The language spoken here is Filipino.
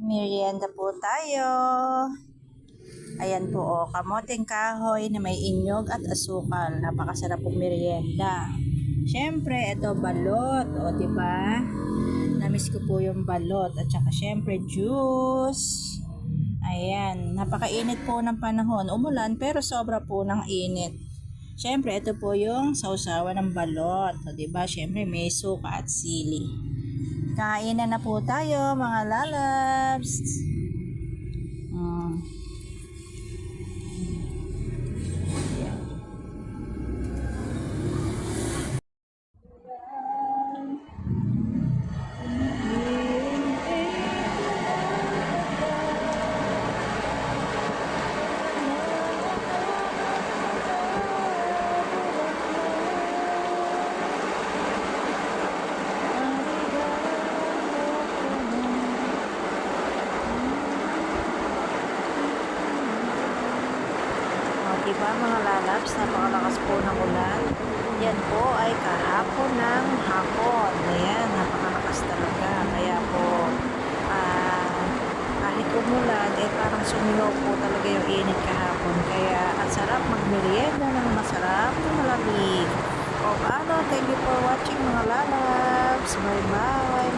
Merienda po tayo. Ayan po, oh, kamoteng kahoy na may inyog at asukal. Napakasarap pong merienda. Siyempre, ito balot, o, di ba? Namiss ko po yung balot. At saka, siyempre, juice. Ayan, napakainit po ng panahon. Umulan, pero sobra po ng init. Siyempre, ito po yung sausawa ng balot. O, ba? Siyempre, may suka at sili. Kainan na po tayo, mga lalabs. Diba mga lalabs, napakalakas po ng ulan. Yan po ay kahapon ng hapon. Ayan, napakalakas talaga. Kaya po, ah, kahit umulan, eh parang sumigaw po talaga yung init kahapon. Kaya ang sarap magmerienda ng masarap na malamig. O paano, thank you for watching mga lalabs. Bye-bye.